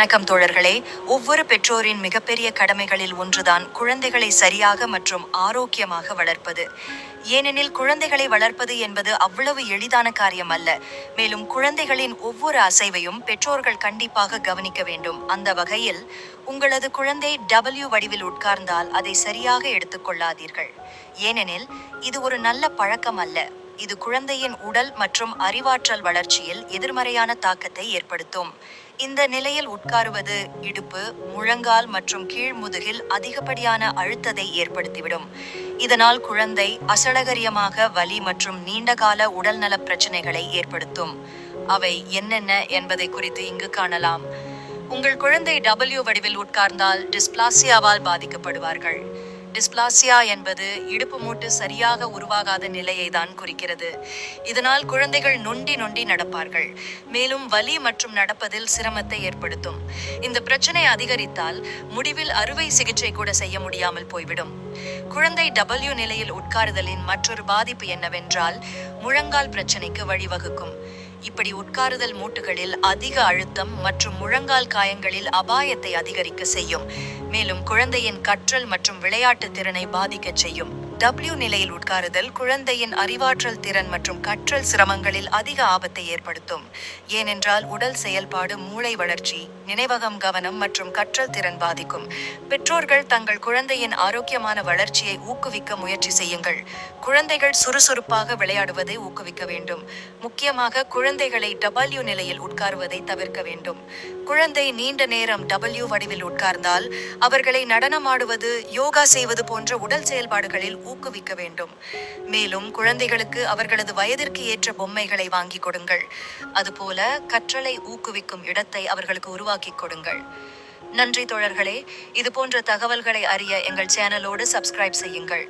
வணக்கம் தோழர்களே. ஒவ்வொரு பெற்றோரின் மிகப்பெரிய கடமைகளில் ஒன்றுதான் குழந்தைகளை சரியாக மற்றும் ஆரோக்கியமாக வளர்ப்பது. ஏனெனில் குழந்தைகளை வளர்ப்பது என்பது அவ்வளவு எளிதான காரியம் அல்ல. மேலும் குழந்தைகளின் ஒவ்வொரு அசைவையும் பெற்றோர்கள் கண்டிப்பாக கவனிக்க வேண்டும். அந்த வகையில் உங்களது குழந்தை டபிள்யூ வடிவில் உட்கார்ந்தால் அதை சரியாக எடுத்துக்கொள்ளாதீர்கள் ஏனெனில் இது ஒரு நல்ல பழக்கம் அல்ல. இது குழந்தையின் உடல் மற்றும் அறிவாற்றல் வளர்ச்சியில் எதிர்மறையான தாக்கத்தை ஏற்படுத்தும். இந்த நிலையில் உட்காருவது இடுப்பு முழங்கால் மற்றும் கீழ் முதுகில் அதிகப்படியான அழுத்தத்தை ஏற்படுத்திவிடும். இதனால் குழந்தை அசடகரியமாக வலி மற்றும் நீண்டகால உடல்நலப் பிரச்சனைகளை ஏற்படுத்தும். அவை என்னென்ன என்பதை குறித்து இங்கு காணலாம். உங்கள் குழந்தை டபிள்யூ வடிவில் உட்கார்ந்தால் டிஸ்பிளாசியாவால் பாதிக்கப்படுவார்கள். டிஸ்பிளாசியா என்பது இடுப்பு மூட்டு சரியாக உருவாகாத நிலையை தான் குறிக்கிறது. இதனால் குழந்தைகள் நொண்டி நொண்டி நடப்பார்கள். மேலும் வலி மற்றும் நடப்பதில் சிரமத்தை ஏற்படுத்தும். இந்த பிரச்சனை அதிகரித்தால் முடிவில் அறுவை சிகிச்சை கூட செய்ய முடியாமல் போய்விடும். குழந்தை டபிள்யூ நிலையில் உட்காருதலின் மற்றொரு பாதிப்பு என்னவென்றால் முழங்கால் பிரச்சனைக்கு வழிவகுக்கும். இப்படி உட்காருதல் மூட்டுகளில் அதிக அழுத்தம் மற்றும் முழங்கால் காயங்களில் அபாயத்தை அதிகரிக்க செய்யும். மேலும் குழந்தையின் கற்றல் மற்றும் விளையாட்டு திறனை பாதிக்கச் செய்யும். டபிள்யூ நிலையில் உட்காருதல் குழந்தையின் அறிவாற்றல் திறன் மற்றும் கற்றல் சிரமங்களில் அதிக ஆபத்தை ஏற்படுத்தும். ஏனென்றால் உடல் செயல்பாடு மூளை வளர்ச்சி நினைவகம் கவனம் மற்றும் கற்றல் திறன் பாதிக்கும். பெற்றோர்கள் தங்கள் குழந்தையின் ஆரோக்கியமான வளர்ச்சியை ஊக்குவிக்க முயற்சி செய்யுங்கள். குழந்தைகள் சுறுசுறுப்பாக விளையாடுவதை ஊக்குவிக்க வேண்டும். முக்கியமாக குழந்தைகளை டபிள்யூ நிலையில் உட்காருவதை தவிர்க்க வேண்டும். குழந்தை நீண்ட நேரம் டபிள்யூ வடிவில் உட்கார்ந்தால் அவர்களை நடனமாடுவது யோகா செய்வது போன்ற உடல் செயல்பாடுகளில் ஊக்குவிக்க வேண்டும். மேலும் குழந்தைகளுக்கு அவர்களது வயதிற்கு ஏற்ற பொம்மைகளை வாங்கி கொடுங்கள். அதுபோல கற்றலை ஊக்குவிக்கும் இடத்தை அவர்களுக்கு உருவாக்கி கொடுங்கள். நன்றி தோழர்களே இது போன்ற தகவல்களை அறிய எங்கள் சேனலோடு சப்ஸ்கிரைப் செய்யுங்கள்.